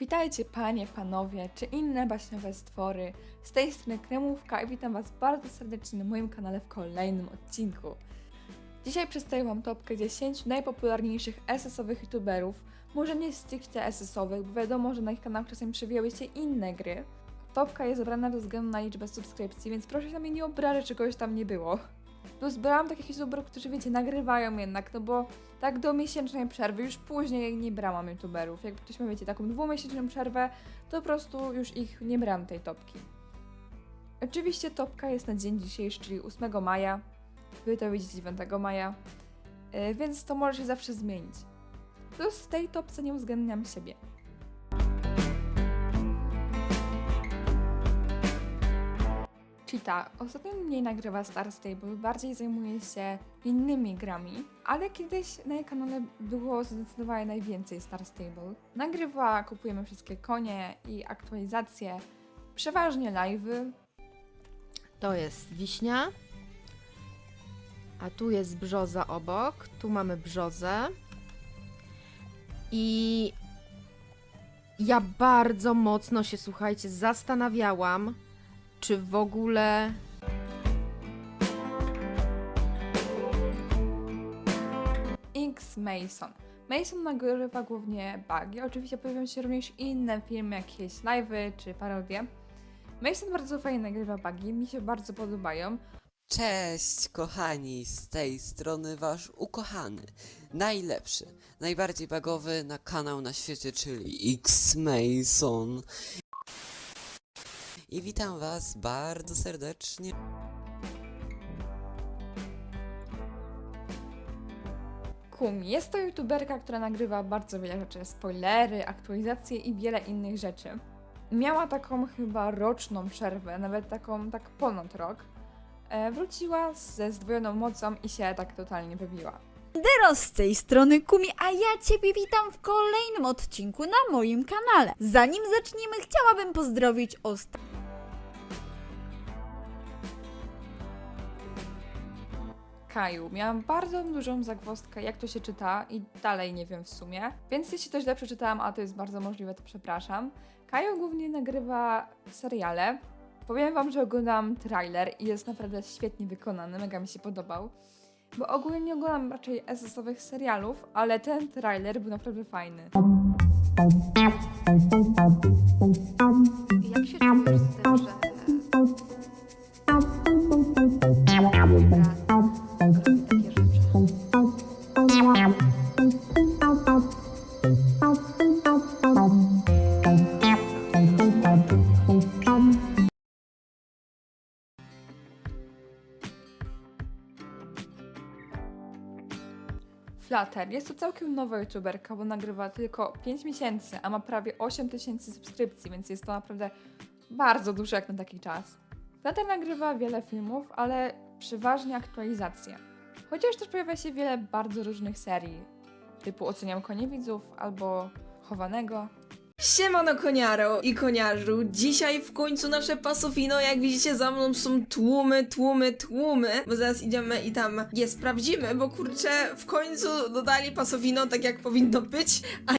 Witajcie panie, panowie, czy inne baśniowe stwory. Z tej strony Kremówka i witam was bardzo serdecznie na moim kanale w kolejnym odcinku. Dzisiaj przedstawię wam topkę 10 najpopularniejszych SS-owych youtuberów. Może nie stricte SS-owych, bo wiadomo, że na ich kanałach czasem przewijały się inne gry. Topka jest zebrana ze względu na liczbę subskrypcji, więc proszę się na mnie nie obrażać, że czegoś tam nie było. Plus zbierałam takich youtuberów, którzy wiecie, nagrywają jednak, no bo tak do miesięcznej przerwy, już później nie brałam youtuberów. Jak ktoś ma, wiecie, taką dwumiesięczną przerwę, to po prostu już ich nie brałam tej topki. Oczywiście topka jest na dzień dzisiejszy, czyli 8 maja. Wy to widzicie 9 maja. Yy, więc to może się zawsze zmienić. Plus w tej topce nie uwzględniam siebie. Cheetah ostatnio mniej nagrywa Star Stable, bardziej zajmuje się innymi grami, ale kiedyś na jej kanale było zdecydowanie najwięcej Star Stable. Nagrywa, kupujemy wszystkie konie i aktualizacje, przeważnie live'y. To jest wiśnia. A tu jest brzoza obok. Tu mamy brzozę. I ja bardzo mocno się, słuchajcie, zastanawiałam, czy w ogóle X Mason. Mason nagrywa głównie bugi, oczywiście pojawią się również inne filmy, jakieś live'y czy parodie. Mason bardzo fajnie nagrywa bugi, mi się bardzo podobają. Cześć, kochani, z tej strony wasz ukochany, najlepszy, najbardziej bagowy na kanał na świecie, czyli X-Mason. I witam was bardzo serdecznie. Kumi. Jest to youtuberka, która nagrywa bardzo wiele rzeczy, spoilery, aktualizacje i wiele innych rzeczy. Miała taką chyba roczną przerwę, nawet taką tak ponad rok. E, wróciła ze zdwojoną mocą i się tak totalnie wybiła. Dero z tej strony Kumi, a ja Ciebie witam w kolejnym odcinku na moim kanale. Zanim zaczniemy, chciałabym pozdrowić osta... Kaju. Miałam bardzo dużą zagwozdkę, jak to się czyta i dalej nie wiem w sumie, więc jeśli to źle przeczytałam, a to jest bardzo możliwe, to przepraszam. Kaju głównie nagrywa seriale. Powiem wam, że oglądam trailer i jest naprawdę świetnie wykonany, mega mi się podobał. Bo ogólnie nie oglądam raczej SS-owych serialów, ale ten trailer był naprawdę fajny. jak się czujesz Flutter jest to całkiem nowa youtuberka, bo nagrywa tylko 5 miesięcy, a ma prawie 8 tysięcy subskrypcji, więc jest to naprawdę bardzo dużo jak na taki czas. Flutter nagrywa wiele filmów, ale przeważnie aktualizacje. Chociaż też pojawia się wiele bardzo różnych serii, typu Oceniam konie widzów albo Chowanego. Siemano koniaro i koniarzu, dzisiaj w końcu nasze pasowino, jak widzicie za mną są tłumy, tłumy, tłumy, bo zaraz idziemy i tam je sprawdzimy, bo kurczę, w końcu dodali pasowino tak jak powinno być, a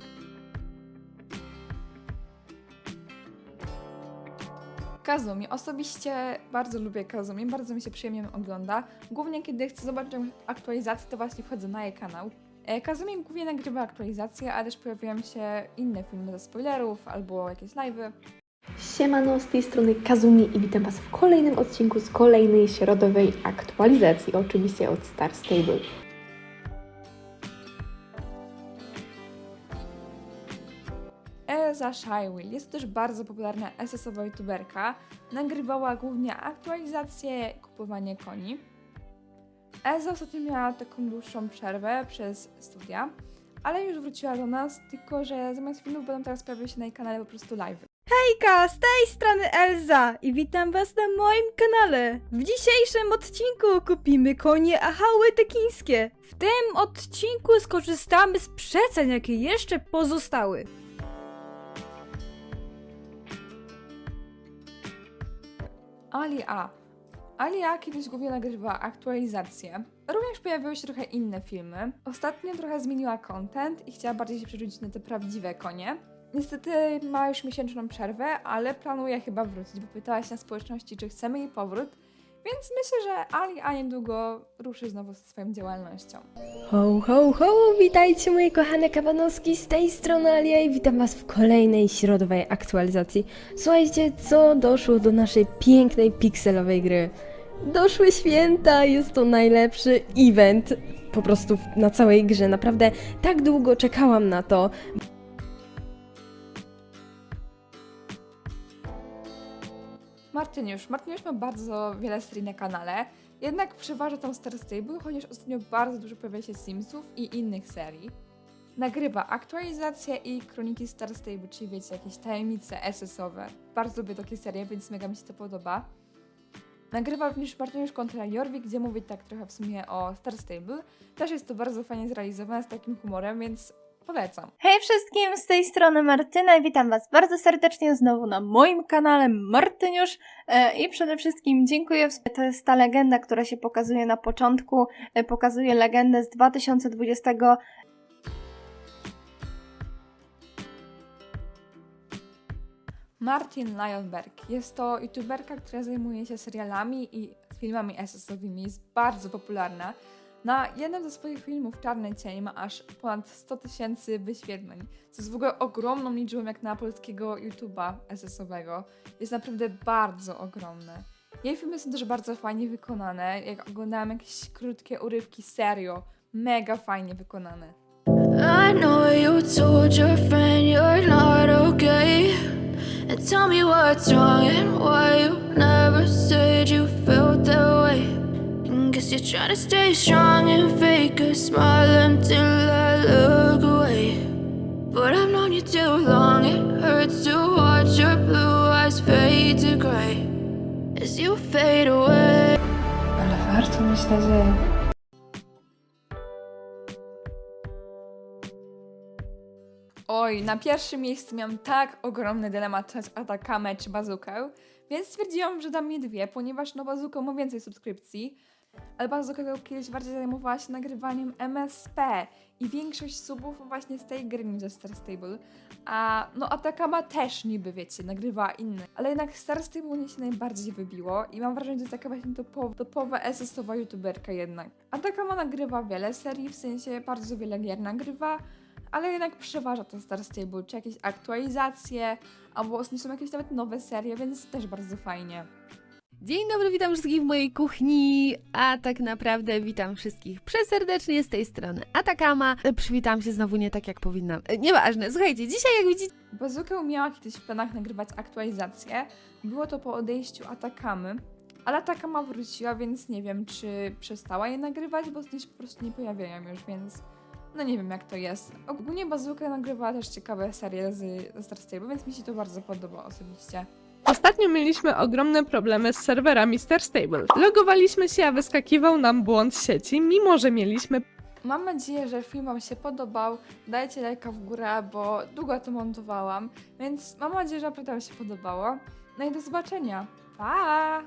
Kazumi. Osobiście bardzo lubię Kazumi, bardzo mi się przyjemnie ogląda. Głównie kiedy chcę zobaczyć aktualizację, to właśnie wchodzę na jej kanał. E, Kazumi głównie nagrywa aktualizacje, ale też pojawiają się inne filmy ze spoilerów albo jakieś live'y. Siemano, z tej strony Kazumi i witam Was w kolejnym odcinku z kolejnej środowej aktualizacji, oczywiście od Star Stable. Elza Shywill jest to też bardzo popularna SS-owa youtuberka. Nagrywała głównie aktualizacje kupowanie koni. Elza ostatnio miała taką dłuższą przerwę przez studia, ale już wróciła do nas, tylko że zamiast filmów będą teraz pojawiły się na jej kanale po prostu live. Hejka, z tej strony Elza i witam was na moim kanale. W dzisiejszym odcinku kupimy konie achały tekińskie. W tym odcinku skorzystamy z przecen, jakie jeszcze pozostały. Ali A. Ali A kiedyś głównie nagrywała aktualizacje. Również pojawiły się trochę inne filmy. Ostatnio trochę zmieniła content i chciała bardziej się przerzucić na te prawdziwe konie. niestety ma już miesięczną przerwę, ale planuje chyba wrócić, bo pytała się na społeczności, czy chcemy jej powrót, więc myślę, że Ali a niedługo ruszy znowu ze swoją działalnością. Ho, ho, ho! Witajcie moje kochane kabanowski, z tej strony Alia i witam was w kolejnej środowej aktualizacji. Słuchajcie, co doszło do naszej pięknej pikselowej gry. Doszły święta, jest to najlepszy event po prostu na całej grze. Naprawdę tak długo czekałam na to. Martyniusz. Martyniusz ma bardzo wiele serii na kanale, jednak przeważa tam Star Stable, chociaż ostatnio bardzo dużo pojawia się Simsów i innych serii. Nagrywa aktualizacje i kroniki Star Stable, czyli wiecie, jakieś tajemnice SS-owe. Bardzo lubię takie serie, więc mega mi się to podoba. Nagrywa również Martyniusz kontra Jorvik, gdzie mówi tak trochę w sumie o Star Stable. Też jest to bardzo fajnie zrealizowane, z takim humorem, więc polecam. Hej wszystkim, z tej strony Martyna i witam Was bardzo serdecznie znowu na moim kanale Martyniusz e, i przede wszystkim dziękuję, to jest ta legenda, która się pokazuje na początku, e, pokazuje legendę z 2020 Martin Lionberg. Jest to youtuberka, która zajmuje się serialami i filmami SS-owymi. Jest bardzo popularna. Na jednym ze swoich filmów Czarny Cień ma aż ponad 100 tysięcy wyświetleń, co jest w ogóle ogromną liczbą jak na polskiego YouTube'a SS-owego. Jest naprawdę bardzo ogromne. Jej filmy są też bardzo fajnie wykonane. Jak oglądałam jakieś krótkie urywki, serio, mega fajnie wykonane. I know you told your friend you're not okay. And tell me what's wrong and why you never said you. Guess you're trying to stay strong and fake a smile until I look away. But I've known you too long, it hurts to watch your blue eyes fade to gray as you fade away. Ale warto mieć nadzieję. Oj, na pierwszym miejscu miałam tak ogromny dylemat czy Atakamę czy Bazukę, więc stwierdziłam, że dam jej dwie, ponieważ no Bazuka ma więcej subskrypcji, ale Bazuka kiedyś bardziej zajmowała się nagrywaniem MSP i większość subów właśnie z tej gry ze Star Stable, a no Atakama też niby, wiecie, nagrywała inne, ale jednak Star Stable mnie się najbardziej wybiło i mam wrażenie, że to taka właśnie topowa, topowa SS-owa youtuberka jednak. Atakama nagrywa wiele serii, w sensie bardzo wiele gier nagrywa, ale jednak przeważa to Star Stable, czy jakieś aktualizacje, albo nie są jakieś nawet nowe serie, więc też bardzo fajnie. Dzień dobry, witam wszystkich w mojej kuchni, a tak naprawdę witam wszystkich przeserdecznie z tej strony Atakama. E, Przywitam się znowu nie tak jak powinnam. E, Nieważne, słuchajcie, dzisiaj jak widzicie Bazooka miała kiedyś w planach nagrywać aktualizacje. Było to po odejściu Atakamy, ale Atakama wróciła, więc nie wiem, czy przestała je nagrywać, bo zdjęć po prostu nie pojawiają już, więc no nie wiem jak to jest. Ogólnie Bazooka nagrywała też ciekawe serie z, ze Star Stable, więc mi się to bardzo podoba osobiście. Ostatnio mieliśmy ogromne problemy z serwerami Star Stable. Logowaliśmy się, a wyskakiwał nam błąd sieci, mimo że mieliśmy Mam nadzieję, że film Wam się podobał. Dajcie lajka w górę, bo długo to montowałam, więc mam nadzieję, że naprawdę Wam się podobało. No i do zobaczenia. Pa!